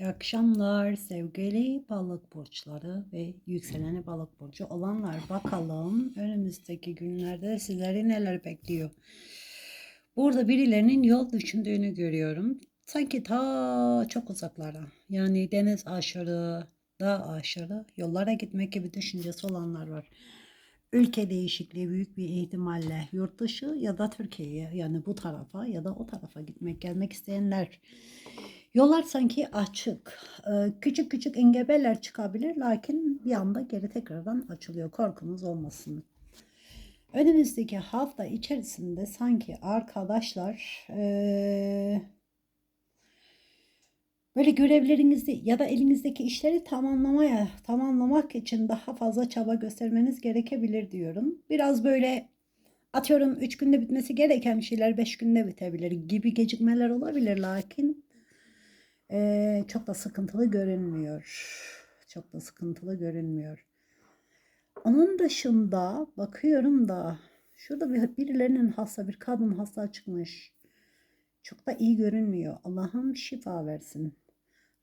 İyi akşamlar sevgili balık burçları ve yükseleni balık burcu olanlar. Bakalım önümüzdeki günlerde sizleri neler bekliyor. Burada birilerinin yol düşündüğünü görüyorum. Sanki ta çok uzaklara yani deniz aşırı, dağ aşırı yollara gitmek gibi düşüncesi olanlar var. Ülke değişikliği büyük bir ihtimalle yurt dışı ya da Türkiye'ye yani bu tarafa ya da o tarafa gitmek gelmek isteyenler. Yollar sanki açık. Ee, Küçük küçük engebeler çıkabilir lakin bir anda geri tekrardan açılıyor. Korkunuz olmasın. Önümüzdeki hafta içerisinde sanki arkadaşlar eee, böyle görevlerinizi ya da elinizdeki işleri tamamlamaya tamamlamak için daha fazla çaba göstermeniz gerekebilir diyorum. Biraz böyle atıyorum 3 günde bitmesi gereken şeyler 5 günde bitebilir gibi gecikmeler olabilir lakin eee, çok da sıkıntılı görünmüyor. Çok da sıkıntılı görünmüyor. Onun dışında bakıyorum da şurada bir, birilerinin hasta bir kadın hasta çıkmış. Çok da iyi görünmüyor. Allah'ım şifa versin.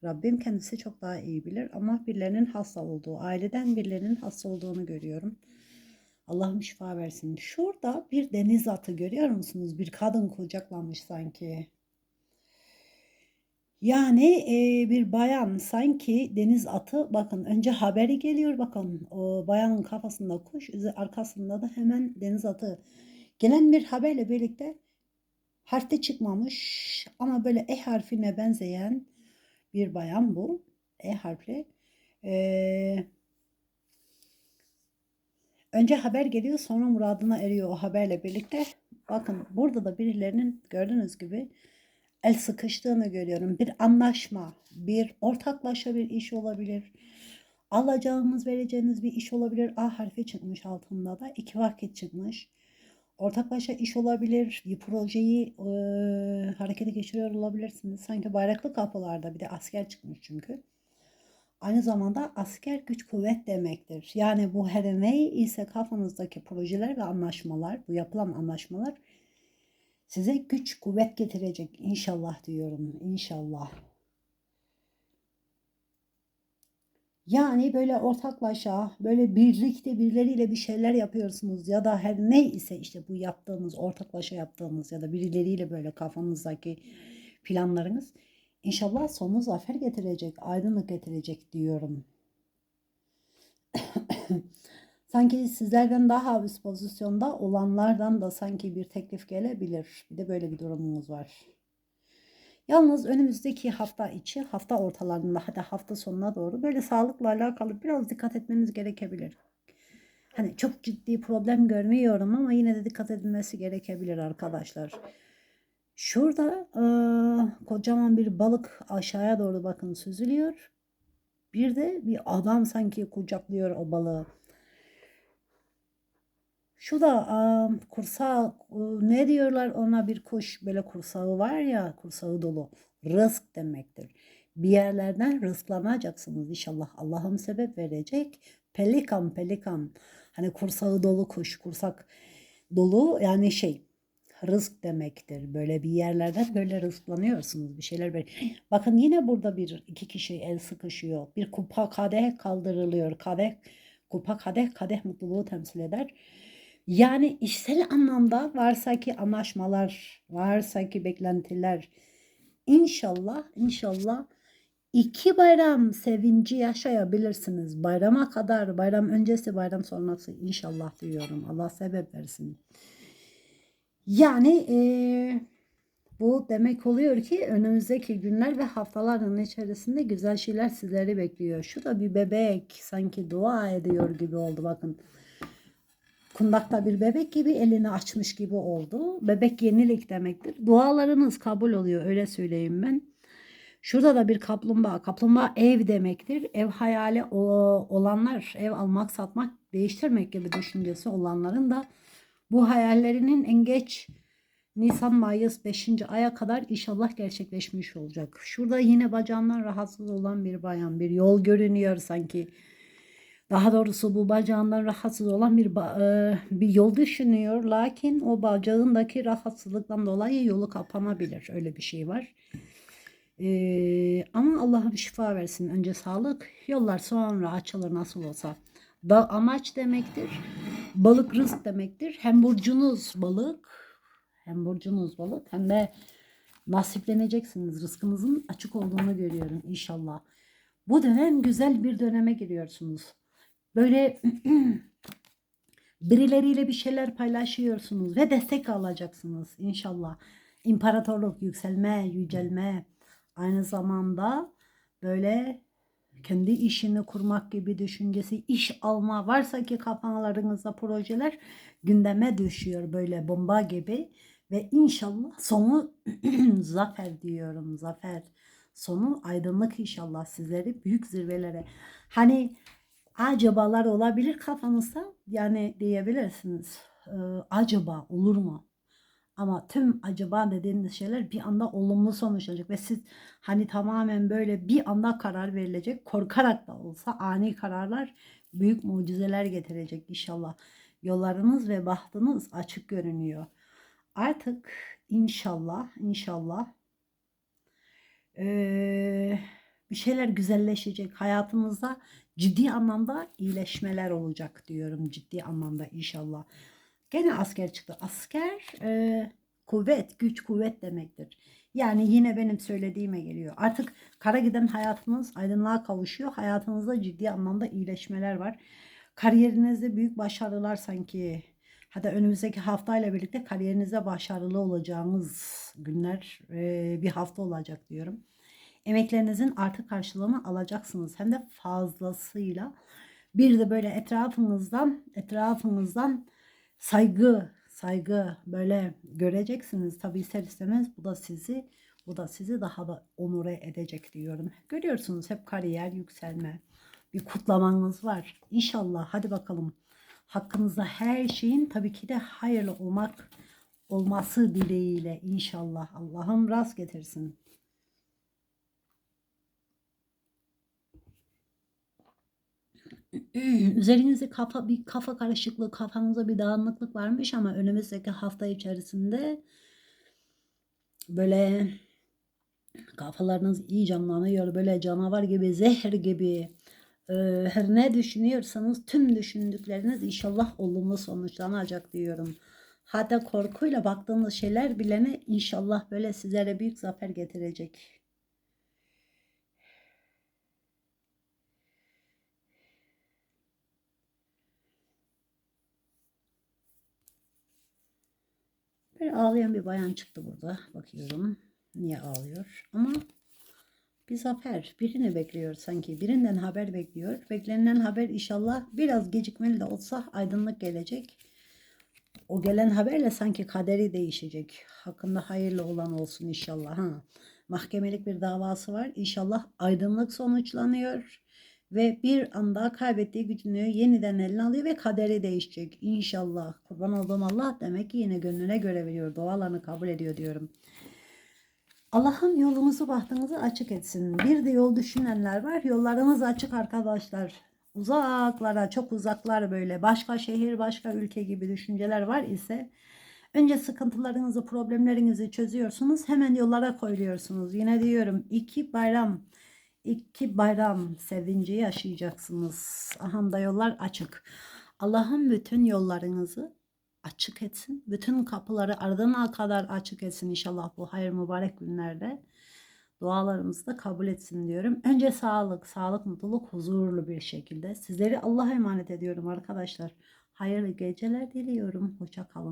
Rabbim kendisi çok daha iyi bilir ama birilerinin hasta olduğu, aileden birilerinin hasta olduğunu görüyorum. Allah'ım şifa versin. Şurada bir deniz atı görüyor musunuz? Bir kadın kucaklanmış sanki. Yani e, bir bayan sanki deniz atı bakın önce haberi geliyor bakın o bayanın kafasında kuş arkasında da hemen deniz atı. Gelen bir haberle birlikte harfte çıkmamış ama böyle E harfine benzeyen bir bayan bu. E harfli. E, önce haber geliyor sonra muradına eriyor o haberle birlikte. Bakın burada da birilerinin gördüğünüz gibi el sıkıştığını görüyorum. Bir anlaşma, bir ortaklaşa bir iş olabilir. Alacağınız, vereceğiniz bir iş olabilir. A harfi çıkmış altında da. iki vakit çıkmış. Ortaklaşa iş olabilir. Bir projeyi e, harekete geçiriyor olabilirsiniz. Sanki bayraklı kapılarda bir de asker çıkmış çünkü. Aynı zamanda asker güç kuvvet demektir. Yani bu her ne ise kafanızdaki projeler ve anlaşmalar, bu yapılan anlaşmalar size güç kuvvet getirecek inşallah diyorum inşallah. Yani böyle ortaklaşa, böyle birlikte birileriyle bir şeyler yapıyorsunuz ya da her ne ise işte bu yaptığınız, ortaklaşa yaptığınız ya da birileriyle böyle kafanızdaki planlarınız inşallah sonu zafer getirecek, aydınlık getirecek diyorum. Sanki sizlerden daha üst pozisyonda olanlardan da sanki bir teklif gelebilir. Bir de böyle bir durumumuz var. Yalnız önümüzdeki hafta içi, hafta ortalarında hadi hafta sonuna doğru böyle sağlıkla alakalı biraz dikkat etmeniz gerekebilir. Hani çok ciddi problem görmüyorum ama yine de dikkat edilmesi gerekebilir arkadaşlar. Şurada eee, kocaman bir balık aşağıya doğru bakın süzülüyor. Bir de bir adam sanki kucaklıyor o balığı. Şu da aa, kursağı ne diyorlar ona bir kuş böyle kursağı var ya kursağı dolu rızk demektir. Bir yerlerden rızklanacaksınız inşallah Allah'ım sebep verecek. Pelikan pelikan hani kursağı dolu kuş kursak dolu yani şey rızk demektir. Böyle bir yerlerden böyle rızklanıyorsunuz bir şeyler böyle. Bakın yine burada bir iki kişi el sıkışıyor. Bir kupa kadeh kaldırılıyor. Kadeh kupa kadeh kadeh mutluluğu temsil eder. Yani işsel anlamda varsa ki anlaşmalar, varsa ki beklentiler inşallah inşallah iki bayram sevinci yaşayabilirsiniz. Bayrama kadar, bayram öncesi, bayram sonrası inşallah diyorum. Allah sebep versin. Yani eee, bu demek oluyor ki önümüzdeki günler ve haftaların içerisinde güzel şeyler sizleri bekliyor. Şu da bir bebek sanki dua ediyor gibi oldu bakın. Kundakta bir bebek gibi elini açmış gibi oldu. Bebek yenilik demektir. Dualarınız kabul oluyor öyle söyleyeyim ben. Şurada da bir kaplumbağa. Kaplumbağa ev demektir. Ev hayali olanlar, ev almak, satmak, değiştirmek gibi düşüncesi olanların da bu hayallerinin en geç Nisan, Mayıs 5. aya kadar inşallah gerçekleşmiş olacak. Şurada yine bacağından rahatsız olan bir bayan, bir yol görünüyor sanki. Daha doğrusu bu bacağından rahatsız olan bir e, bir yol düşünüyor. Lakin o bacağındaki rahatsızlıktan dolayı yolu kapanabilir. Öyle bir şey var. Ee, ama Allah'ım şifa versin. Önce sağlık, yollar sonra açılır nasıl olsa. Da amaç demektir. Balık rızk demektir. Hem burcunuz balık, hem burcunuz balık hem de nasipleneceksiniz. Rızkınızın açık olduğunu görüyorum inşallah. Bu dönem güzel bir döneme giriyorsunuz. Böyle birileriyle bir şeyler paylaşıyorsunuz ve destek alacaksınız inşallah. İmparatorluk, yükselme, yücelme. Aynı zamanda böyle kendi işini kurmak gibi düşüncesi, iş alma varsa ki kafalarınızda projeler gündeme düşüyor böyle bomba gibi ve inşallah sonu zafer diyorum zafer sonu aydınlık inşallah sizleri büyük zirvelere hani acabalar olabilir kafanızda yani diyebilirsiniz Ee, acaba olur mu ama tüm acaba dediğiniz şeyler bir anda olumlu sonuçlanacak ve siz hani tamamen böyle bir anda karar verilecek korkarak da olsa ani kararlar büyük mucizeler getirecek inşallah. Yollarınız ve bahtınız açık görünüyor. Artık inşallah inşallah eee, bir şeyler güzelleşecek. Hayatınızda ciddi anlamda iyileşmeler olacak diyorum ciddi anlamda inşallah. Gene asker çıktı. Asker e, kuvvet, güç, kuvvet demektir. Yani yine benim söylediğime geliyor. Artık kara giden hayatınız aydınlığa kavuşuyor. Hayatınızda ciddi anlamda iyileşmeler var. Kariyerinizde büyük başarılar sanki. Hatta önümüzdeki haftayla birlikte kariyerinizde başarılı olacağınız günler e, bir hafta olacak diyorum. Emeklerinizin artık karşılığını alacaksınız. Hem de fazlasıyla. Bir de böyle etrafınızdan, etrafınızdan saygı, saygı böyle göreceksiniz. Tabii ister istemez bu da sizi bu da sizi daha da onure edecek diyorum. Görüyorsunuz hep kariyer, yükselme. Bir kutlamanız var. İnşallah hadi bakalım. Hakkınızda her şeyin tabii ki de hayırlı olmak olması dileğiyle inşallah. Allah'ım rast getirsin. Üzerinizde kafa bir kafa karışıklığı, kafanızda bir dağınıklık varmış ama önümüzdeki hafta içerisinde böyle kafalarınız iyi canlanıyor. Böyle canavar gibi, zehir gibi e, her ne düşünüyorsanız tüm düşündükleriniz inşallah olumlu sonuçlanacak diyorum. Hatta korkuyla baktığınız şeyler bilene inşallah böyle sizlere büyük zafer getirecek. Böyle ağlayan bir bayan çıktı burada. Bakıyorum. Niye ağlıyor? Ama bir zafer. Birini bekliyor sanki. Birinden haber bekliyor. Beklenilen haber inşallah biraz gecikmeli de olsa aydınlık gelecek. O gelen haberle sanki kaderi değişecek. Hakkında hayırlı olan olsun inşallah. Ha. Mahkemelik bir davası var. İnşallah aydınlık sonuçlanıyor ve bir anda kaybettiği gücünü yeniden eline alıyor ve kaderi değişecek. İnşallah. Kurban olduğum Allah demek ki yine gönlüne göre veriyor. Dualarını kabul ediyor diyorum. Allah'ım yolumuzu bahtımızı açık etsin. Bir de yol düşünenler var. Yollarımız açık arkadaşlar. Uzaklara, çok uzaklar böyle başka şehir, başka ülke gibi düşünceler var ise önce sıkıntılarınızı, problemlerinizi çözüyorsunuz. Hemen yollara koyuyorsunuz. Yine diyorum iki bayram iki bayram sevinci yaşayacaksınız. Aham da yollar açık. Allah'ım bütün yollarınızı açık etsin. Bütün kapıları ardına kadar açık etsin inşallah bu hayır mübarek günlerde. Dualarımızı da kabul etsin diyorum. Önce sağlık, sağlık, mutluluk, huzurlu bir şekilde. Sizleri Allah'a emanet ediyorum arkadaşlar. Hayırlı geceler diliyorum. Hoşça kalın.